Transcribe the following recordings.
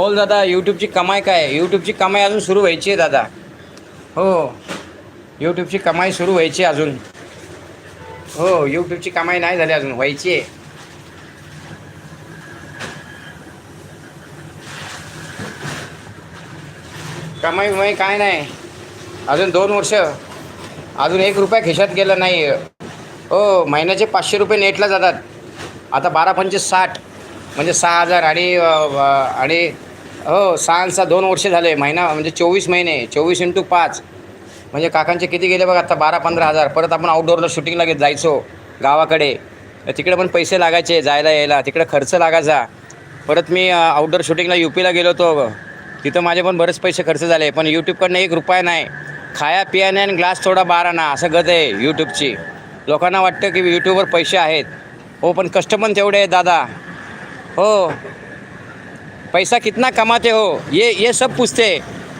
हो दादा यूट्यूबची कमाई काय? यूट्यूबची कमाई अजून सुरू व्हायची आहे दादा. हो. यूट्यूबची कमाई सुरू व्हायची आहे अजून. हो यूट्यूबची कमाई नाही झाली अजून व्हायची आहे. कमाई बिमाई काय नाही. अजून दोन वर्ष. अजून एक रुपया खिशात गेला नाही. हो महिन्याचे पाचशे रुपये नेटला जातात. आता बारा पंचे साठ म्हणजे सहा हजार आणि आणि हो सहा सहा दोन वर्ष झाले महिना म्हणजे चोवीस महिने चोवीस इंटू पाच. म्हणजे काकांचे किती गेले बघा आता बारा पंधरा हजार. परत आपण आउटडोअरला शूटिंगला घेत जायचो गावाकडे. तिकडे पण पैसे लागायचे जायला यायला. तिकडे खर्च लागायचा. परत मी आउटडोअर शूटिंगला यू पीला गेलो होतो. तिथं माझे पण बरेच पैसे खर्च झाले पण यूट्यूबकडनं एक रुपया नाही. खाया पियाने आणि ग्लास थोडा बारा ना असं गत आहे यूट्यूबची लोकांना वाटतं की यूट्यूबवर पैसे आहेत. हो पण कष्ट पण तेवढे आहेत दादा. हो. पैसा कितना कमाते हो? ये ये सब पूछते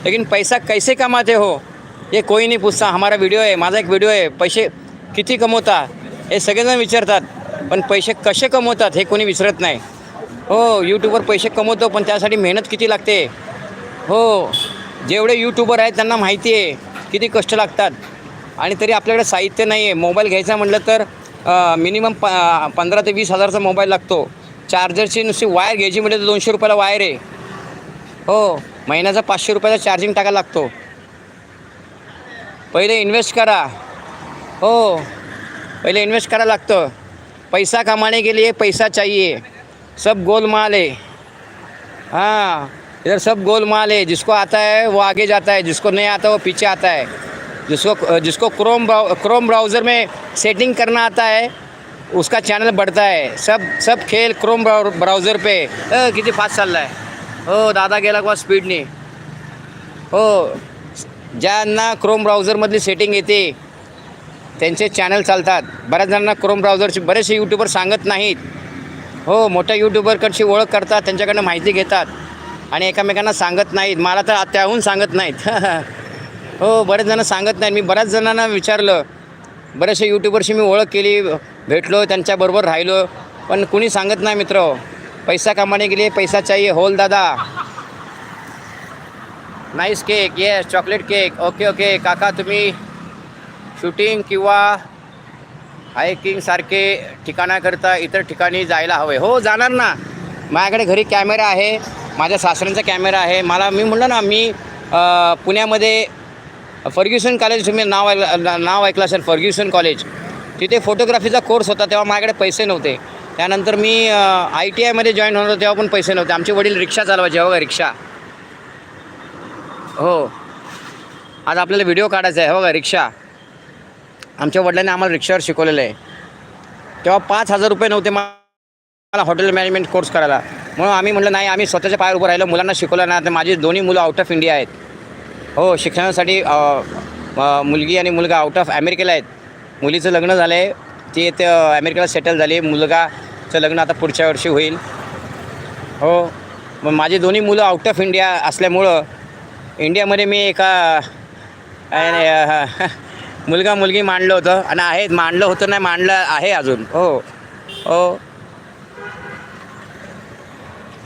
लेकिन पैसा कैसे कमाते हो? ये कोई नहीं पूछता। हमारा व्हिडिओ आहे माझा एक व्हिडिओ आहे पैसे किती कमवता? हे सगळेजण विचारतात पण पैसे कसे कमवतात हे कोणी विचारत नाही. हो यूट्यूबवर पैसे कमवतो पण त्यासाठी मेहनत किती लागते? हो जेवढे यूट्यूबर आहेत त्यांना माहिती आहे किती कष्ट लागतात. आणि तरी आपल्याकडे साहित्य नाही आहे मोबाईल घ्यायचा म्हटलं तर मिनिमम प पंधरा ते वीस हजारचा मोबाईल लागतो. चार्जरची नुसती वायर घ्यायची म्हणजे तर दोनशे रुपयाला वायर आहे. हो महिन्याचा पाचशे रुपयाचा चार्जिंग टाकायला लागतो. पहिले इन्व्हेस्ट करा. हो पहिले इन्व्हेस्ट करायला लागतं. पैसा कमाने के लिए पैसा चाहिए. सब गोलमाल है हाँ इधर सब गोलमाल है जिसको आता है वो आगे जाता है. जिसको नहीं आता वो पीछे आता है. जिसको जिसको क्रोम ब्राउ क्रोम ब्राउज़र में सेटिंग करना आता है उसका चॅनल बढ़ता है। सब सब खेल क्रोम ब्राउ ब्राउझर पे। ए, किती फास्ट चालला आहे हो। दादा गेला का स्पीडने हो ज्यांना क्रोम ब्राउझरमधली सेटिंग येते त्यांचे चॅनल चालतात. बऱ्याच जणांना क्रोम ब्राउझरचे बरेचसे यूट्यूबर सांगत नाहीत. हो मोठ्या यूट्यूबरकडची ओळख करतात त्यांच्याकडनं माहिती घेतात. आणि एकामेकांना सांगत नाहीत. मला तर त्याहून सांगत नाहीत. हो बरेच जणं सांगत नाहीत. मी बऱ्याच जणांना विचारलं बरेचसे यूट्यूबरशी मी ओळख केली भेटलो त्यांच्याबरोबर राहिलो. पण कुणी सांगत नाही मित्र पैसा कमाने के लिए पैसा चाहिए होल दादा. Nice cake yes chocolate cake okay okay काका तुम्ही शूटिंग किंवा हायकिंगसारखे ठिकाणाकरता इतर ठिकाणी जायला हवे. हो जाणार ना. माझ्याकडे घरी कॅमेरा आहे माझ्या सासऱ्यांचा कॅमेरा आहे. मला मी म्हणलं ना मी पुण्यामध्ये फर्ग्युसन कॉलेज तुम्ही नाव ऐकलं नाव ऐकलं असेल फर्ग्युसन कॉलेज. तिथे फोटोग्राफीचा कोर्स होता तेव्हा माझ्याकडे पैसे नव्हते. त्यानंतर मी आय टी आयमध्ये जॉईन होणार तेव्हा पण पैसे नव्हते. आमचे वडील रिक्षा चालवायचे हो रिक्षा? हो. आज आपल्याला व्हिडिओ काढायचा आहे हो रिक्षा? आमच्या वडिलांनी आम्हाला रिक्षावर शिकवलेलं आहे. तेव्हा पाच हजार रुपये नव्हते मला हॉटेल मॅनेजमेंट कोर्स करायला. म्हणून आम्ही म्हटलं नाही आम्ही स्वतःच्या पायावर उभं राहिलो मुलांना शिकवलं ना तर माझी दोन्ही मुलं आउट ऑफ इंडिया आहेत. हो शिक्षणासाठी मुलगी आणि मुलगा आउट ऑफ अमेरिकेला आहेत. मुलीचं लग्न झालं आहे ती ते अमेरिकेला सेटल झाली. आहे मुलगाचं लग्न आता पुढच्या वर्षी होईल. हो मग माझी दोन्ही मुलं आउट ऑफ इंडिया असल्यामुळं इंडियामध्ये मी एका मुलगा मुलगी मांडलं होतं. आणि आहेत मांडलं होतं नाही मांडलं आहे अजून. हो हो.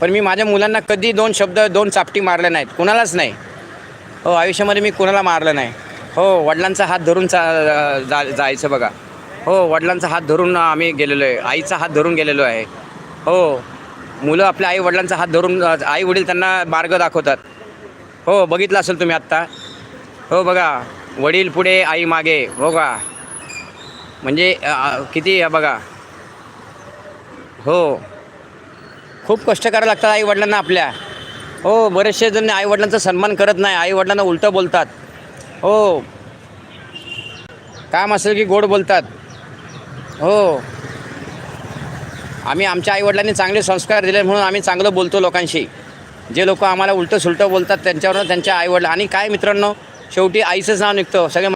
पण मी माझ्या मुलांना कधी दोन शब्द दोन चापटी मारल्या नाहीत. कुणालाच नाही. हो आयुष्यामध्ये मी कुणाला मारलं नाही. हो वडिलांचा हात धरून चा जा जायचं बघा. हो वडिलांचा हात धरून आम्ही गेलेलो आहे. आईचा हात धरून गेलेलो आहे. हो मुलं आपल्या आई वडिलांचा हात धरून आई वडील त्यांना मार्ग दाखवतात. हो बघितलं असेल तुम्ही आत्ता? हो बघा वडील पुढे आई मागे. हो का? म्हणजे किती आहे बघा? हो. खूप कष्ट करायला लागतात आई वडिलांना आपल्या. हो बरेचसे जण आईवडिलांचा सन्मान करत नाही. आईवडिलांना उलटं बोलतात. हो. काम असेल की गोड बोलतात. हो. आम्ही आमच्या आईवडिलांनी चांगले संस्कार दिले म्हणून आम्ही चांगलं बोलतो लोकांशी. जे लोक आम्हाला उलटं सुलटं बोलतात त्यांच्यावर त्यांच्या आईवडिला आणि काय मित्रांनो? शेवटी आईचंच नाव निघतं. सगळे